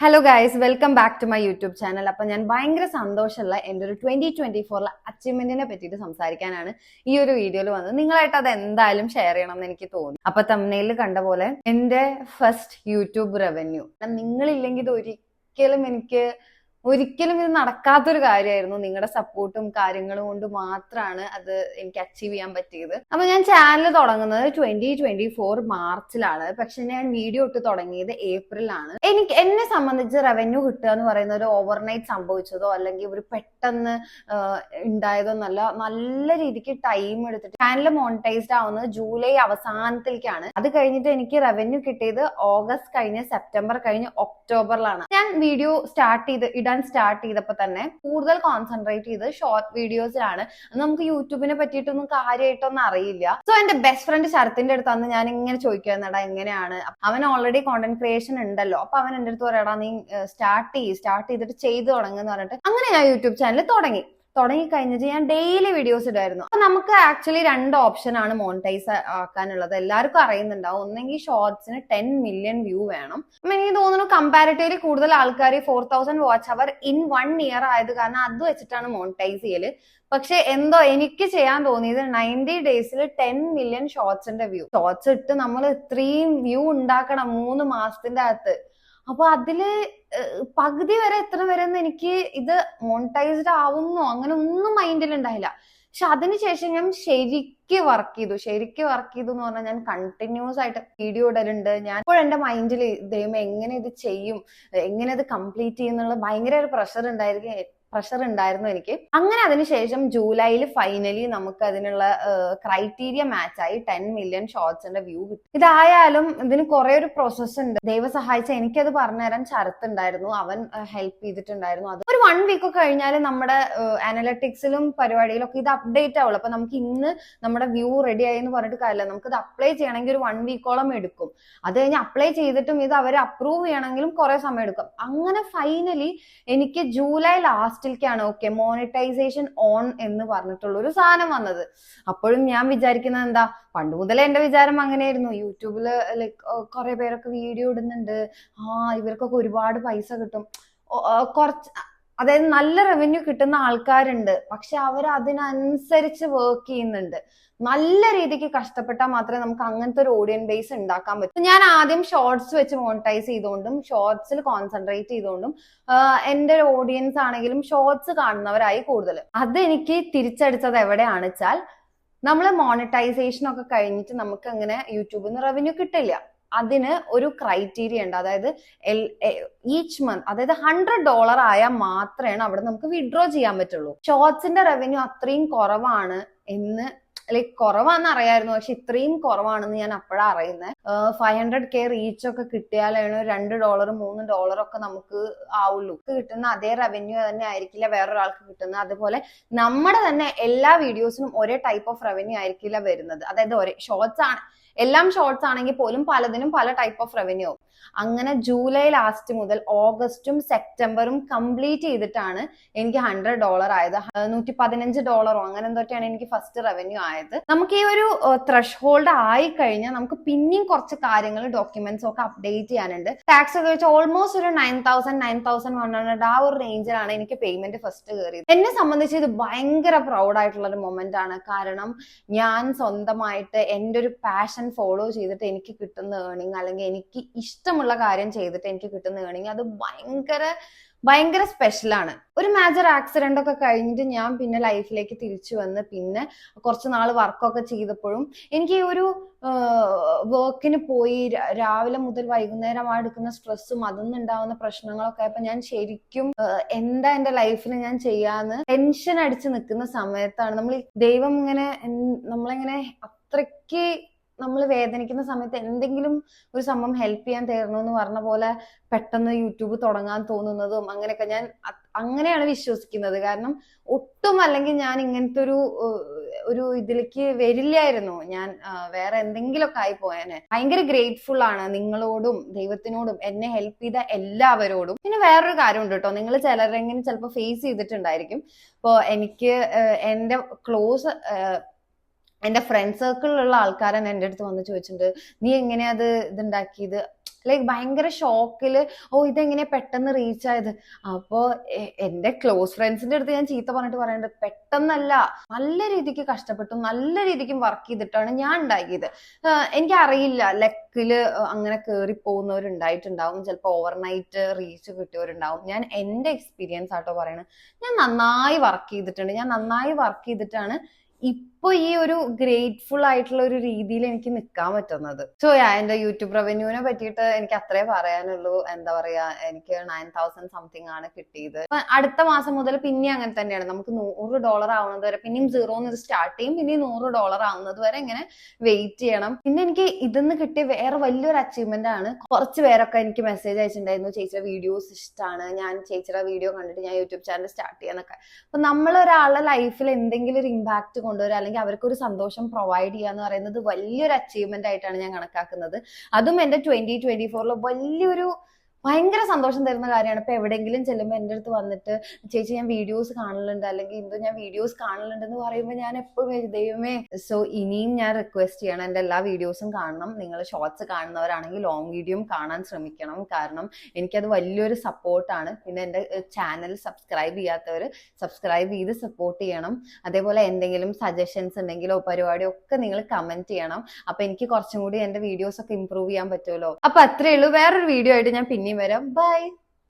Hello guys welcome back to my YouTube channel അപ്പൊ ഞാൻ ഭയങ്കര സന്തോഷമുള്ള എന്റെ ഒരു ട്വന്റി ട്വന്റി ഫോറിലെ അച്ചീവ്മെന്റിനെ പറ്റിയിട്ട് സംസാരിക്കാനാണ് ഈ ഒരു വീഡിയോയിൽ വന്നത്. നിങ്ങളായിട്ട് അത് എന്തായാലും ഷെയർ ചെയ്യണം എന്ന് എനിക്ക് തോന്നി. അപ്പൊ തമ്മനയിൽ കണ്ട പോലെ എന്റെ ഫസ്റ്റ് യൂട്യൂബ് റവന്യൂ നിങ്ങളില്ലെങ്കിൽ ഇത് ഒരിക്കലും എനിക്ക് ഒരിക്കലും ഇത് നടക്കാത്തൊരു കാര്യമായിരുന്നു നിങ്ങളുടെ സപ്പോർട്ടും കാര്യങ്ങളും കൊണ്ട് മാത്രമാണ് അത് എനിക്ക് അച്ചീവ് ചെയ്യാൻ പറ്റിയത്. അപ്പൊ ഞാൻ ചാനൽ തുടങ്ങുന്നത് ട്വന്റി ട്വന്റി ഫോർ മാർച്ചിലാണ്. പക്ഷെ ഞാൻ വീഡിയോ ഇട്ട് തുടങ്ങിയത് ഏപ്രിലാണ്. എനിക്ക് എന്നെ സംബന്ധിച്ച് റവന്യൂ കിട്ടുക എന്ന് പറയുന്ന ഒരു ഓവർനൈറ്റ് സംഭവിച്ചതോ അല്ലെങ്കിൽ ഒരു പെട്ടെന്ന് ഉണ്ടായതോ നല്ല നല്ല രീതിക്ക് ടൈം എടുത്തിട്ട് ചാനൽ മോണിറ്റൈസ്ഡ് ആവുന്നത് ജൂലൈ അവസാനത്തിലേക്കാണ്. അത് കഴിഞ്ഞിട്ട് എനിക്ക് റവന്യൂ കിട്ടിയത് ഓഗസ്റ്റ് കഴിഞ്ഞ് സെപ്റ്റംബർ കഴിഞ്ഞ് ഒക്ടോബറിലാണ്. ഞാൻ വീഡിയോ സ്റ്റാർട്ട് ചെയ്ത് ഇടാൻ സ്റ്റാർട്ട് ചെയ്തപ്പോൾ തന്നെ കൂടുതൽ കോൺസെൻട്രേറ്റ് ചെയ്ത് ഷോർട്ട് വീഡിയോസിലാണ് നമുക്ക് യൂട്യൂബിനെ പറ്റിയിട്ടൊന്നും കാര്യമായിട്ടൊന്നും അറിയില്ല. സോ എന്റെ ബെസ്റ്റ് ഫ്രണ്ട് ശരത്തിന്റെ അടുത്ത് അന്ന് ഞാൻ ഇങ്ങനെ ചോദിക്കാന്നടാ എങ്ങനെയാണ്? അവൻ ഓൾറെഡി കോണ്ടന്റ് ക്രിയേഷൻ ഉണ്ടല്ലോ. അപ്പൊ അവൻ എന്റെ അടുത്ത് പറയടാ നീ സ്റ്റാർട്ട് ചെയ്യ് സ്റ്റാർട്ട് ചെയ്തിട്ട് ചെയ്തു തുടങ്ങുന്ന പറഞ്ഞിട്ട്. അങ്ങനെ ഞാൻ യൂട്യൂബ് ചാനൽ തുടങ്ങി. തുടങ്ങി കഴിഞ്ഞിട്ട് ഞാൻ ഡെയിലി വീഡിയോസ് ഇടായിരുന്നു. അപ്പൊ നമുക്ക് ആക്ച്വലി രണ്ട് ഓപ്ഷൻ ആണ് മോണിറ്റൈസ് ആക്കാനുള്ളത്. എല്ലാവർക്കും അറിയുന്നുണ്ടാവും. ഒന്നെങ്കിൽ ഷോർട്സിന് ടെൻ മില്യൺ വ്യൂ വേണം. എനിക്ക് തോന്നുന്നു കമ്പാരിറ്റീവ്ലി കൂടുതൽ ആൾക്കാർ four thousand watch hour in one year ആയത് കാരണം അത് വെച്ചിട്ടാണ് മോണിറ്റൈസ് ചെയ്യൽ. പക്ഷെ എന്തോ എനിക്ക് ചെയ്യാൻ തോന്നിയത് നയന്റി ഡേയ്സിൽ ടെൻ മില്യൺ ഷോർട്സിന്റെ വ്യൂ ഷോർട്സ് ഇട്ട് നമ്മൾ ഇത്രയും വ്യൂ ഉണ്ടാക്കണം മൂന്ന് മാസത്തിന്റെ അകത്ത്. അപ്പൊ അതിൽ പകുതി വരെ എത്ര വരെ എന്ന് എനിക്ക് ഇത് മോണിറ്റൈസ്ഡ് ആവുന്നോ അങ്ങനെ ഒന്നും മൈൻഡിൽ ഉണ്ടായില്ല പക്ഷെ അതിനുശേഷം ഞാൻ ശരിക്ക് വർക്ക് ചെയ്തു. ശരിക്ക് വർക്ക് ചെയ്തു എന്ന് പറഞ്ഞാൽ ഞാൻ കണ്ടിന്യൂസ് ആയിട്ട് വീഡിയോ ഇടലുണ്ട്. ഞാൻ ഇപ്പോൾ എന്റെ മൈൻഡിൽ ദൈവം എങ്ങനെ ഇത് ചെയ്യും? എങ്ങനെ ഇത് കംപ്ലീറ്റ് ചെയ്യും എന്നുള്ള ഭയങ്കര ഒരു പ്രഷർ ഉണ്ടായിരിക്കും പ്രഷർ ഉണ്ടായിരുന്നു എനിക്ക്. അങ്ങനെ അതിനുശേഷം ജൂലൈയിൽ ഫൈനലി നമുക്ക് അതിനുള്ള ക്രൈറ്റീരിയ മാച്ച് ആയി ടെൻ മില്യൺ ഷോർട്സിന്റെ വ്യൂ കിട്ടി. ഇതായാലും ഇതിന് കുറെ ഒരു പ്രോസസ് ഉണ്ട് ദൈവ സഹായിച്ച എനിക്കത് പറഞ്ഞുതരാൻ ശരത്ത് ഉണ്ടായിരുന്നു അവൻ ഹെൽപ്പ് ചെയ്തിട്ടുണ്ടായിരുന്നു. അത് ഒരു വൺ വീക്ക് ഒക്കെ കഴിഞ്ഞാൽ നമ്മുടെ അനലറ്റിക്സിലും പരിപാടിയിലും ഒക്കെ ഇത് അപ്ഡേറ്റ് ആവുള്ളൂ. അപ്പൊ നമുക്ക് ഇന്ന് നമ്മുടെ വ്യൂ റെഡി ആയി എന്ന് പറഞ്ഞിട്ട് കാര്യമില്ല. നമുക്ക് ഇത് അപ്ലൈ ചെയ്യണമെങ്കിൽ ഒരു വൺ വീക്കോളം എടുക്കും. അത് കഴിഞ്ഞ് അപ്ലൈ ചെയ്തിട്ടും ഇത് അവർ അപ്രൂവ് ചെയ്യണമെങ്കിലും കുറെ സമയം എടുക്കും. അങ്ങനെ ഫൈനലി എനിക്ക് ജൂലൈ ലാസ്റ്റിലേക്കാണ് ഓക്കെ മോണിറ്റൈസേഷൻ ഓൺ എന്ന് പറഞ്ഞിട്ടുള്ള ഒരു സാധനം വന്നത്. അപ്പോഴും ഞാൻ വിചാരിക്കുന്നത് എന്താ പണ്ട് മുതലേ എന്റെ വിചാരം അങ്ങനെയായിരുന്നു. യൂട്യൂബിൽ ലൈക്ക് കുറെ പേരൊക്കെ വീഡിയോ ഇടുന്നുണ്ട്. ആ ഇവർക്കൊക്കെ ഒരുപാട് പൈസ കിട്ടും. കുറച്ച് അതായത് നല്ല റവന്യൂ കിട്ടുന്ന ആൾക്കാരുണ്ട്. പക്ഷെ അവർ അതിനനുസരിച്ച് വർക്ക് ചെയ്യുന്നുണ്ട്. നല്ല രീതിക്ക് കഷ്ടപ്പെട്ടാൽ മാത്രമേ നമുക്ക് അങ്ങനത്തെ ഒരു ഓഡിയൻ ബേസ് ഉണ്ടാക്കാൻ പറ്റൂ. ഞാൻ ആദ്യം ഷോർട്സ് വെച്ച് മോണിറ്റൈസ് ചെയ്തുകൊണ്ടും ഷോർട്സിൽ കോൺസെൻട്രേറ്റ് ചെയ്തുകൊണ്ടും എന്റെ ഓഡിയൻസ് ആണെങ്കിലും ഷോർട്സ് കാണുന്നവരായി കൂടുതൽ. അത് എനിക്ക് തിരിച്ചടിച്ചത് എവിടെയാണ് വെച്ചാൽ നമ്മൾ മോണിറ്റൈസേഷൻ ഒക്കെ കഴിഞ്ഞിട്ട് നമുക്ക് അങ്ങനെ യൂട്യൂബിൽ നിന്ന് റവന്യൂ കിട്ടില്ല. അതിന് ഒരു ക്രൈറ്റീരിയ ഉണ്ട്. അതായത് ഈച്ച് മന്ത് അതായത് ഹൺഡ്രഡ് ഡോളർ ആയാൽ മാത്രമാണ് അവിടെ നമുക്ക് വിഡ്രോ ചെയ്യാൻ പറ്റുള്ളൂ. ഷോർട്സിന്റെ റവന്യൂ അത്രയും കുറവാണ് എന്ന് ലൈക്ക് കുറവാന്ന് അറിയായിരുന്നു പക്ഷെ ഇത്രയും കുറവാണെന്ന് ഞാൻ അപ്പോഴാണ് അറിയുന്നത് ഫൈവ് ഹൺഡ്രഡ് കെ റീച്ച് ഒക്കെ കിട്ടിയാലാണ് രണ്ട് ഡോളർ മൂന്ന് ഡോളർ ഒക്കെ നമുക്ക് ആവുള്ളൂ. കിട്ടുന്ന അതേ റവന്യൂ തന്നെ ആയിരിക്കില്ല വേറൊരാൾക്ക് കിട്ടുന്നത്. അതുപോലെ നമ്മുടെ തന്നെ എല്ലാ വീഡിയോസിനും ഒരേ ടൈപ്പ് ഓഫ് റവന്യൂ ആയിരിക്കില്ല വരുന്നത്. അതായത് ഒരേ ഷോർട്സ് ആണ്. എല്ലാം ഷോർട്സ് ആണെങ്കിൽ പോലും പലതിനും പല ടൈപ്പ് ഓഫ് റവന്യൂ അങ്ങനെ ജൂലൈ ലാസ്റ്റ് മുതൽ ഓഗസ്റ്റും സെപ്റ്റംബറും കംപ്ലീറ്റ് ചെയ്തിട്ടാണ് എനിക്ക് ഹൺഡ്രഡ് ഡോളർ ആയത്. നൂറ്റി പതിനഞ്ച് ഡോളറോ അങ്ങനെ എന്തൊക്കെയാണ് എനിക്ക് ഫസ്റ്റ് റവന്യൂ ആയത്. നമുക്ക് ഈ ഒരു ത്രഷ് ഹോൾഡ് ആയി കഴിഞ്ഞാൽ നമുക്ക് പിന്നെയും കുറച്ച് കാര്യങ്ങൾ ഡോക്യുമെന്റ്സ് ഒക്കെ അപ്ഡേറ്റ് ചെയ്യാനുണ്ട്. ടാക്സ് ഒക്കെ വെച്ച് ഓൾമോസ്റ്റ് ഒരു nine thousand nine thousand one hundred ആ ഒരു റേഞ്ചിലാണ് എനിക്ക് പേയ്മെന്റ് ഫസ്റ്റ് കയറിയത് എന്നെ സംബന്ധിച്ച് ഇത് ഭയങ്കര പ്രൗഡ് ആയിട്ടുള്ള ഒരു മൊമെന്റ് ആണ്. കാരണം ഞാൻ സ്വന്തമായിട്ട് എന്റെ ഒരു പാഷൻ ഫോളോ ചെയ്തിട്ട് എനിക്ക് കിട്ടുന്ന ഏണിങ് അല്ലെങ്കിൽ എനിക്ക് ഇഷ്ടമുള്ള കാര്യം ചെയ്തിട്ട് എനിക്ക് കിട്ടുന്ന ഏണിങ് അത് ഭയങ്കര ഭയങ്കര സ്പെഷ്യലാണ് ഒരു മേജർ ആക്സിഡന്റ് ഒക്കെ കഴിഞ്ഞിട്ട് ഞാൻ പിന്നെ ലൈഫിലേക്ക് തിരിച്ചു വന്ന് പിന്നെ കുറച്ച് നാൾ വർക്കൊക്കെ ചെയ്തപ്പോഴും എനിക്ക് ഒരു വർക്കിന് പോയി രാവിലെ മുതൽ വൈകുന്നേരം ആ എടുക്കുന്ന സ്ട്രെസ്സും അതിൽ നിന്നുണ്ടാവുന്ന പ്രശ്നങ്ങളൊക്കെ ആയപ്പോ ഞാൻ ശരിക്കും എന്താ എന്റെ ലൈഫിൽ ഞാൻ ചെയ്യാന്ന് ടെൻഷൻ അടിച്ച് നിൽക്കുന്ന സമയത്താണ് നമ്മൾ ദൈവം ഇങ്ങനെ നമ്മളിങ്ങനെ അത്രയ്ക്ക് നമ്മൾ വേദനിക്കുന്ന സമയത്ത് എന്തെങ്കിലും ഒരു സംഭവം ഹെൽപ്പ് ചെയ്യാൻ തരുന്നു പറഞ്ഞ പോലെ പെട്ടെന്ന് യൂട്യൂബ് തുടങ്ങാൻ തോന്നുന്നതും അങ്ങനെയൊക്കെ ഞാൻ അങ്ങനെയാണ് വിശ്വസിക്കുന്നത്. കാരണം ഒട്ടും അല്ലെങ്കിൽ ഞാൻ ഇങ്ങനത്തെ ഒരു ഒരു ഇതിലേക്ക് വരില്ലായിരുന്നു. ഞാൻ വേറെ എന്തെങ്കിലുമൊക്കെ ആയി പോയേനെ. ഭയങ്കര ഗ്രേറ്റ്ഫുൾ ആണ് നിങ്ങളോടും ദൈവത്തിനോടും എന്നെ ഹെൽപ്പ് ചെയ്ത എല്ലാവരോടും. പിന്നെ വേറൊരു കാര്യമുണ്ട് കേട്ടോ. നിങ്ങൾ ചിലരെങ്കിലും ചിലപ്പോൾ ഫേസ് ചെയ്തിട്ടുണ്ടായിരിക്കും. ഇപ്പോൾ എനിക്ക് എന്റെ ക്ലോസ് എന്റെ ഫ്രണ്ട് സർക്കിളിലുള്ള ആൾക്കാരൻ എന്റെ അടുത്ത് വന്ന് ചോദിച്ചിട്ടുണ്ട് നീ എങ്ങനെയാ അത് ഇതുണ്ടാക്കിയത്? ലൈക്ക് ഭയങ്കര ഷോക്കിൽ ഓ ഇതെങ്ങനെ പെട്ടെന്ന് റീച്ച് ആയത്? അപ്പോ എന്റെ ക്ലോസ് ഫ്രണ്ട്സിന്റെ അടുത്ത് ഞാൻ ചീത്ത പറഞ്ഞിട്ട് പറയുന്നത് പെട്ടെന്നല്ല നല്ല രീതിക്ക് കഷ്ടപ്പെട്ടു നല്ല രീതിക്കും വർക്ക് ചെയ്തിട്ടാണ് ഞാൻ ഉണ്ടാക്കിയത്. എനിക്ക് അറിയില്ല ലക്കിൽ അങ്ങനെ കയറി പോകുന്നവരുണ്ടായിട്ടുണ്ടാവും ചിലപ്പോൾ ഓവർനൈറ്റ് റീച്ച് കിട്ടിയവരുണ്ടാവും. ഞാൻ എന്റെ എക്സ്പീരിയൻസ് ആട്ടോ പറയണത് ഞാൻ നന്നായി വർക്ക് ചെയ്തിട്ടുണ്ട് ഞാൻ നന്നായി വർക്ക് ചെയ്തിട്ടാണ് ഇപ്പൊ ഈ ഒരു ഗ്രേറ്റ്ഫുൾ ആയിട്ടുള്ള ഒരു രീതിയിൽ എനിക്ക് നിൽക്കാൻ പറ്റുന്നത്. സോ എന്റെ യൂട്യൂബ് റവന്യൂവിനെ പറ്റിയിട്ട് എനിക്ക് അത്രേ പറയാനുള്ളൂ. എന്താ പറയാ എനിക്ക് നയൻ തൗസൻഡ് സംതിങ് ആണ് കിട്ടിയത്. അടുത്ത മാസം മുതൽ പിന്നെ അങ്ങനെ തന്നെയാണ്. നമുക്ക് നൂറ് ഡോളർ ആവുന്നത് വരെ പിന്നെയും സീറോന്ന് ഇത് സ്റ്റാർട്ട് ചെയ്യും പിന്നെ നൂറ് ഡോളർ ആവുന്നത് വരെ ഇങ്ങനെ വെയിറ്റ് ചെയ്യണം. പിന്നെ എനിക്ക് ഇതിന്ന് കിട്ടിയ വേറെ വലിയൊരു അച്ചീവ്മെന്റ് ആണ്. കുറച്ച് പേരൊക്കെ എനിക്ക് മെസ്സേജ് അയച്ചിട്ടുണ്ടായിരുന്നു ചേച്ചിയുടെ വീഡിയോസ് ഇഷ്ടമാണ് ഞാൻ ചേച്ചിയുടെ വീഡിയോ കണ്ടിട്ട് ഞാൻ യൂട്യൂബ് ചാനൽ സ്റ്റാർട്ട് ചെയ്യാന്നൊക്കെ അപ്പൊ നമ്മളൊരാളുടെ ലൈഫിൽ എന്തെങ്കിലും ഒരു ഇമ്പാക്ട് കൊണ്ടുവരിക അല്ലെങ്കിൽ അവർക്ക് ഒരു സന്തോഷം പ്രൊവൈഡ് ചെയ്യുക എന്ന് പറയുന്നത് വലിയൊരു അച്ചീവ്മെന്റ് ആയിട്ടാണ് ഞാൻ കണക്കാക്കുന്നത്. അതും എന്റെ ട്വന്റി ട്വന്റി ഫോറിൽ വലിയൊരു ഭയങ്കര സന്തോഷം തരുന്ന കാര്യമാണ്. ഇപ്പൊ എവിടെയെങ്കിലും ചെല്ലുമ്പോൾ എന്റെ അടുത്ത് വന്നിട്ട് ചേച്ചി ഞാൻ വീഡിയോസ് കാണലുണ്ട്. അല്ലെങ്കിൽ എന്തോ ഞാൻ വീഡിയോസ് കാണലുണ്ട് എന്ന് പറയുമ്പോൾ ഞാൻ എപ്പോഴും ദൈവമേ സോ ഇനിയും ഞാൻ റിക്വസ്റ്റ് ചെയ്യണം. എന്റെ എല്ലാ വീഡിയോസും കാണണം. നിങ്ങൾ ഷോർട്സ് കാണുന്നവരാണെങ്കിൽ ലോങ് വീഡിയോയും കാണാൻ ശ്രമിക്കണം. കാരണം എനിക്കത് വലിയൊരു സപ്പോർട്ടാണ് പിന്നെ എന്റെ ചാനൽ സബ്സ്ക്രൈബ് ചെയ്യാത്തവർ സബ്സ്ക്രൈബ് ചെയ്ത് സപ്പോർട്ട് ചെയ്യണം. അതേപോലെ എന്തെങ്കിലും സജഷൻസ് ഉണ്ടെങ്കിലോ പരിപാടിയോ ഒക്കെ നിങ്ങൾ കമന്റ് ചെയ്യണം. അപ്പൊ എനിക്ക് കുറച്ചും കൂടി എന്റെ വീഡിയോസ് ഒക്കെ ഇമ്പ്രൂവ് ചെയ്യാൻ പറ്റുമല്ലോ. അപ്പൊ അത്രയേ ഉള്ളൂ. വേറൊരു വീഡിയോ ആയിട്ട് ഞാൻ പിന്നെയും വരാം ബൈ